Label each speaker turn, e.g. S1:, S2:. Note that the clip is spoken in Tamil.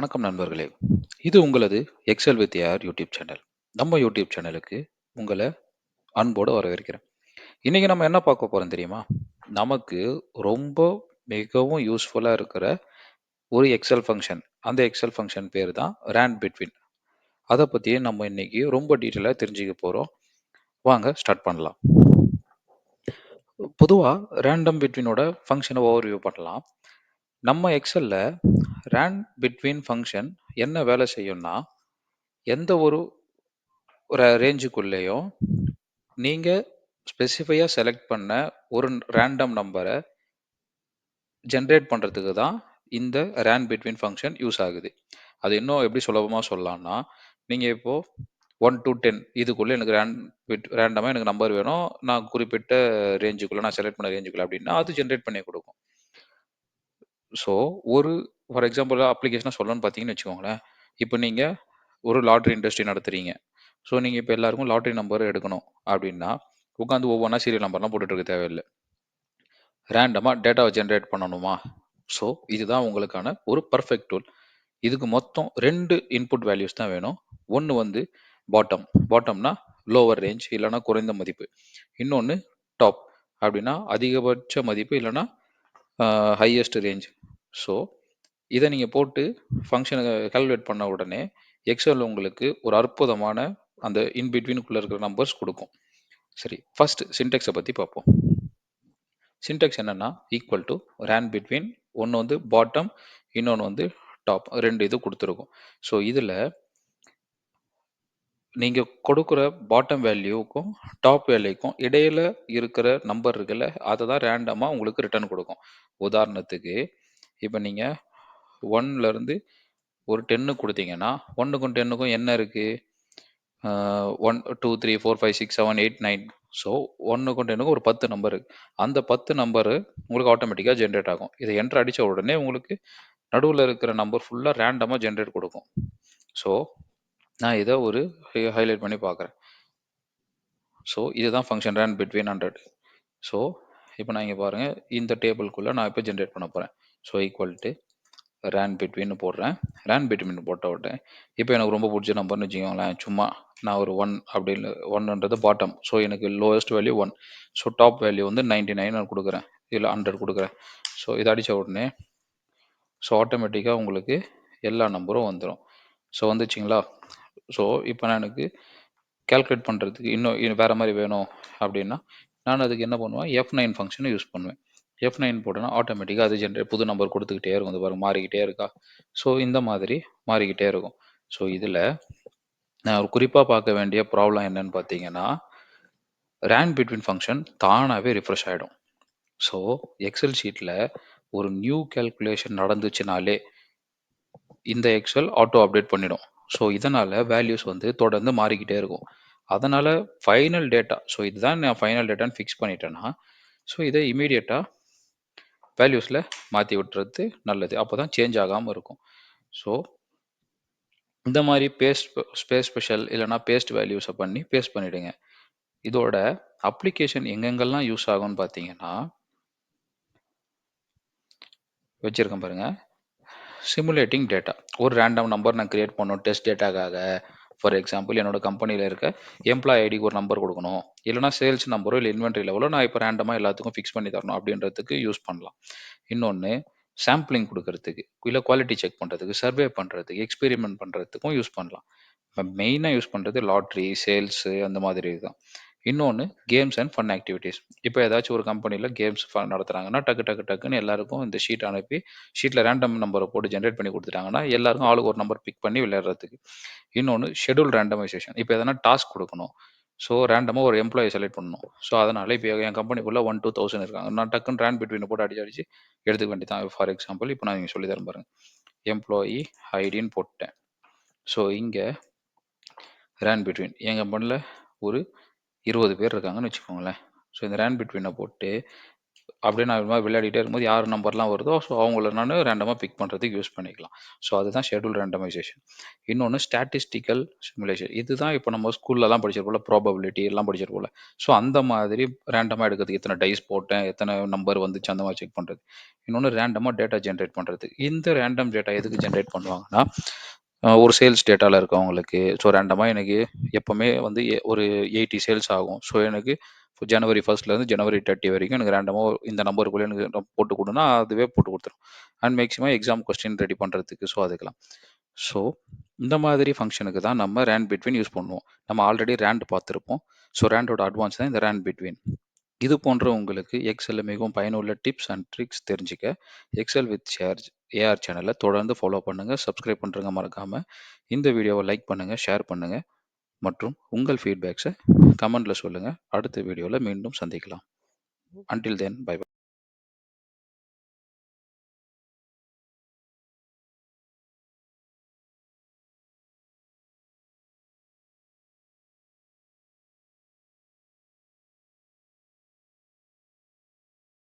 S1: வணக்கம் நண்பர்களே. இது உங்களது Excel with AR YouTube channel நம்ம யூடியூப் சேனலுக்கு உங்களை அன்போடு வரவேற்கிறேன். இன்னைக்கு நம்ம என்ன பார்க்க போகிறோம் தெரியுமா? நமக்கு ரொம்ப மிகவும் யூஸ்ஃபுல்லாக இருக்கிற ஒரு எக்ஸல் ஃபங்க்ஷன் அந்த எக்ஸல் ஃபங்க்ஷன் பேர் தான் ரேண்ட் பிட்வீன் அதை பற்றியே நம்ம இன்னைக்கு ரொம்ப டீட்டெயிலாக தெரிஞ்சுக்க போகிறோம் வாங்க ஸ்டார்ட் பண்ணலாம். பொதுவாக ரேண்டம் பிட்வீனோட ஃபங்க்ஷனை ஓவர்வியூ பண்ணலாம். நம்ம எக்ஸல்ல ரேண்ட் பிட்வீன் ஃபங்க்ஷன் என்ன வேலை செய்யும்னா எந்த ஒரு ஒரு ரேஞ்சுக்குள்ளேயும் நீங்கள் ஸ்பெசிஃபையாக செலக்ட் பண்ண ஒரு ரேண்டம் நம்பரை ஜென்ரேட் பண்ணுறதுக்கு தான் இந்த ரேண்ட் பிட்வீன் ஃபங்க்ஷன் யூஸ் ஆகுது. அது இன்னும் எப்படி சுலபமாக சொல்லலாம்னா நீங்கள் இப்போது ஒன் டு டென் இதுக்குள்ளே எனக்கு ரேண்ட் பிட் ரேண்டமாக எனக்கு நம்பர் வேணும். நான் குறிப்பிட்ட ரேஞ்சுக்குள்ளே நான் செலக்ட் பண்ண ரேஞ்சுக்குள்ளே அப்படின்னா அது ஜென்ரேட் பண்ணி கொடுக்கும். ஸோ ஒரு ஃபார் எக்ஸாம்பிள் அப்ளிகேஷனாக சொல்லணும்னு பார்த்தீங்கன்னு வச்சுக்கோங்களேன். இப்போ நீங்கள் ஒரு லாட்ரி இண்டஸ்ட்ரி நடத்துறீங்க. ஸோ நீங்கள் இப்போ எல்லாருக்கும் லாட்ரி நம்பர் எடுக்கணும் அப்படின்னா உட்காந்து ஒவ்வொன்றா சீரியல் நம்பர்லாம் போட்டுட்டு இருக்க தேவையில்லை. ரேண்டமாக டேட்டாவை ஜென்ரேட் பண்ணணுமா? ஸோ இதுதான் உங்களுக்கான ஒரு பர்ஃபெக்ட் டூல் இதுக்கு மொத்தம் ரெண்டு இன்புட் வேல்யூஸ் தான் வேணும். ஒன்று வந்து பாட்டம் பாட்டம்னா லோவர் ரேஞ்ச் இல்லைனா குறைந்த மதிப்பு. இன்னொன்று டாப் அப்படின்னா அதிகபட்ச மதிப்பு இல்லைனா ஹையஸ்ட் ரேஞ்ச் ஸோ இதை நீங்கள் போட்டு ஃபங்க்ஷனை கால்குலேட் பண்ண உடனே எக்ஸல் உங்களுக்கு ஒரு அற்புதமான அந்த இன்பிட்வீனுக்குள்ளே இருக்கிற நம்பர்ஸ் கொடுக்கும். சரி ஃபர்ஸ்ட் சின்டெக்ஸை பற்றி பார்ப்போம். சின்டெக்ஸ் என்னன்னா ஈக்குவல் டு ரேன் பிட்வீன் ஒன்று வந்து பாட்டம் இன்னொன்று வந்து டாப் ரெண்டு இது கொடுத்துருக்கும். ஸோ இதில் நீங்கள் கொடுக்குற பாட்டம் வேல்யூக்கும் டாப் வேல்யூக்கும் இடையில இருக்கிற நம்பர் இருக்குல்ல அதை தான் ரேண்டமாக உங்களுக்கு ரிட்டர்ன் கொடுக்கும். உதாரணத்துக்கு இப்போ நீங்கள் ஒன்லேருந்து ஒரு டென்னு கொடுத்தீங்கன்னா ஒன்றுக்கும் டென்னுக்கும் என்ன இருக்குது one two three four five six seven eight nine so ஒன்றுக்கும் டென்னுக்கும் ஒரு பத்து நம்பர் அந்த பத்து நம்பரு உங்களுக்கு ஆட்டோமேட்டிக்காக ஜென்ரேட் ஆகும். இதை என்ட்ரு அடித்த உடனே உங்களுக்கு நடுவில் இருக்கிற நம்பர் ஃபுல்லாக ரேண்டமாக ஜென்ரேட் கொடுக்கும். ஸோ நான் இதை ஒரு ஹைலைட் பண்ணி பார்க்குறேன் ஸோ இதுதான் function rand between hundred so இப்போ நான் இங்கே பாருங்கள் இந்த டேபிள்குள்ளே நான் இப்போ ஜென்ரேட் பண்ண போகிறேன் so equal to rand between போடுறேன். ரேன் பிட்வீன் போட்ட விட்டேன் இப்போ எனக்கு ரொம்ப பிடிச்ச நம்பர்னு வச்சுக்கோங்களேன் சும்மா நான் ஒரு ஒன் அப்படின்னு ஒன்ன்றது பாட்டம் ஸோ எனக்கு lowest value one so top value வந்து நைன்டி நைன் நான் கொடுக்குறேன். இல்லை ஹண்ட்ரட் கொடுக்குறேன். ஸோ இதை அடித்த உடனே ஸோ ஆட்டோமேட்டிக்காக உங்களுக்கு எல்லா நம்பரும் வந்துடும் ஸோ வந்துச்சிங்களா? ஸோ இப்போ நான் எனக்கு கேல்குலேட் பண்ணுறதுக்கு இன்னும் வேறு மாதிரி வேணும் அப்படின்னா நான் அதுக்கு என்ன பண்ணுவேன்? எஃப் நைன் ஃபங்க்ஷனை யூஸ் பண்ணுவேன். எஃப் நைன் போட்டோன்னா ஆட்டோமேட்டிக்காக அது ஜென்ரேட் புது நம்பர் கொடுத்துக்கிட்டே இருக்கும். அது பாருங்க மாறிக்கிட்டே இருக்கா? ஸோ இந்த மாதிரி மாறிக்கிட்டே இருக்கும். ஸோ இதில் நான் ஒரு குறிப்பாக பார்க்க வேண்டிய ப்ராப்ளம் என்னன்னு பார்த்தீங்கன்னா ரேண்ட் பிட்வீன் ஃபங்க்ஷன் தானாகவே ரிஃப்ரெஷ் ஆகிடும் ஸோ எக்ஸல் ஷீட்டில் ஒரு நியூ கேல்குலேஷன் நடந்துச்சுனாலே இந்த எக்ஸல் ஆட்டோ அப்டேட் பண்ணிடும். ஸோ இதனால் வேல்யூஸ் வந்து தொடர்ந்து மாறிக்கிட்டே இருக்கும். அதனால் ஃபைனல் டேட்டா ஸோ இதுதான் நான் ஃபைனல் டேட்டான்னு ஃபிக்ஸ் பண்ணிட்டேன்னா ஸோ இதை இமீடியட்டாக வேல்யூஸில் மாற்றி விட்டுறது நல்லது. அப்போ தான் சேஞ்ச் ஆகாமல் இருக்கும். ஸோ இந்த மாதிரி பேஸ்ட் ஸ்பேஸ் ஸ்பெஷல் இல்லைனா பேஸ்ட் வேல்யூஸை பண்ணி பேஸ்ட் பண்ணிவிடுங்க இதோட அப்ளிகேஷன் எங்கெங்கெல்லாம் யூஸ் ஆகும்னு பார்த்தீங்கன்னா வச்சுருக்கேன் பாருங்கள் சிமுலேட்டிங் டேட்டா ஒரு ரேண்டம் நம்பர் நான் க்ரியேட் பண்ணணும் டெஸ்ட் டேட்டாக்காக ஃபார் எக்ஸாம்பிள் என்னோட கம்பெனியில் இருக்க எம்ப்ளாய் ஐடிக்கு ஒரு நம்பர் கொடுக்கணும். இல்லைனா சேல்ஸ் நம்பரோ இல்லை இன்வென்ட்ரி லெவலோ நான் இப்போ ரேண்டமாக எல்லாத்துக்கும் ஃபிக்ஸ் பண்ணி தரணும் அப்படின்றதுக்கு யூஸ் பண்ணலாம். இன்னொன்று சாம்பிளிங் கொடுக்கறதுக்கு இல்லை குவாலிட்டி செக் பண்ணுறதுக்கு சர்வே பண்ணுறதுக்கு எக்ஸ்பெரிமெண்ட் பண்ணுறதுக்கும் யூஸ் பண்ணலாம். இப்போ மெயினாக யூஸ் பண்ணுறது லாட்ரி சேல்ஸு அந்த மாதிரி தான் இன்னொன்று கேம்ஸ் அண்ட் ஃபன் ஆக்டிவிட்டீஸ் இப்போ ஏதாச்சும் ஒரு கம்பெனியில் கேம்ஸ் ஃபன் நடத்துகிறாங்கன்னா டக்கு டக்கு டக்குன்னு எல்லாருக்கும் இந்த ஷீட் அனுப்பி ஷீட்டில் ரேண்டம் நம்பரை போட்டு ஜென்ரேட் பண்ணி கொடுத்துட்டாங்கன்னா எல்லாருக்கும் ஆளுக்கு ஒரு நம்பர் பிக் பண்ணி விளையாடுறதுக்கு. இன்னொன்று ஷெடியூல் ரேண்டமைசேஷன் இப்போ எதனா டாஸ்க் கொடுக்கணும். ஸோ ரேண்டமாக ஒரு எம்ப்ளாயி செலக்ட் பண்ணணும். ஸோ அதனால் இப்போ என் கம்பெனிக்குள்ளே ஒன் டூ தௌசண்ட் இருக்காங்க. நான் டக்குன்னு ரேண்ட் பிட்வீன் போட்டு அடிச்சு அடிச்சு எடுத்துக்க வேண்டியதான் ஃபார் எக்ஸாம்பிள் இப்போ நான் இங்கே சொல்லி தரேன் பாருங்க. எம்ப்ளாயி ஐடின்னு போட்டேன். ஸோ இங்கே ரேண்ட் பிட்வீன் என் கம்பெனியில் ஒரு இருபது பேர் இருக்காங்கன்னு வச்சுக்கோங்களேன். ஸோ இந்த ரேண்ட் பிட்வீனை போட்டு அப்படியே நான் இது மாதிரி விளையாடிட்டே இருக்கும்போது யார் நம்பர்லாம் வருதோ ஸோ அவங்கள நான் ரேண்டமாக பிக் பண்ணுறதுக்கு யூஸ் பண்ணிக்கலாம். ஸோ அதுதான் ஷெடியூல் ரேண்டமைசேஷன் இன்னொன்று ஸ்டாட்டிஸ்டிக்கல் சிமுலேஷன் இதுதான் இப்போ நம்ம ஸ்கூல்லலாம் படிச்சிருப்போம்ல ப்ராபபிலிட்டி எல்லாம் படிச்சிருப்போம்ல. ஸோ அந்த மாதிரி ரேண்டமாக எடுக்கிறது எத்தனை டைஸ் போட்டேன் எத்தனை நம்பர் வந்துச்சு அந்த மாதிரி செக் பண்ணுறது இன்னொன்று ரேண்டமாக டேட்டா ஜென்ரேட் பண்ணுறது இந்த ரேண்டம் டேட்டா எதுக்கு ஜென்ரேட் பண்ணுவாங்கன்னா ஒரு சேல்ஸ் டேட்டாவில் இருக்கவங்களுக்கு. ஸோ ரேண்டமாக எனக்கு எப்போவுமே வந்து எ- ஒரு எயிட்டி சேல்ஸ் ஆகும். ஸோ எனக்கு ஜனவரி ஃபர்ஸ்ட்லேருந்து ஜனவரி தேர்ட்டி வரைக்கும் எனக்கு ரேண்டமாக இந்த நம்பருக்குள்ளே எனக்கு போட்டு கொடுனா அதுவே போட்டு கொடுத்துரும். And maximum exam question ready பண்ணுறதுக்கு ஸோ அதுக்கெல்லாம். ஸோ இந்த மாதிரி ஃபங்க்ஷனுக்கு தான் நம்ம ரேண்ட் பிட்வீன் யூஸ் பண்ணுவோம். நம்ம ஆல்ரெடி ரேண்ட் பார்த்துருப்போம். ஸோ ரேண்டோட அட்வான்ஸ் தான் இந்த ரேண்ட் பிட்வீன் இது போன்ற உங்களுக்கு எக்ஸலில் மிகவும் பயனுள்ள டிப்ஸ் அண்ட் ட்ரிக்ஸ் தெரிஞ்சுக்க எக்ஸல் வித் ஷேர் ஏஆர் சேனலை தொடர்ந்து ஃபாலோ பண்ணுங்கள் சப்ஸ்கிரைப் பண்ணுறங்க மறக்காமல் இந்த வீடியோவை லைக் பண்ணுங்கள் ஷேர் பண்ணுங்கள் மற்றும் உங்கள் ஃபீட்பேக்ஸை கமெண்ட்டில் சொல்லுங்கள் அடுத்த வீடியோவில் மீண்டும் சந்திக்கலாம். Until then by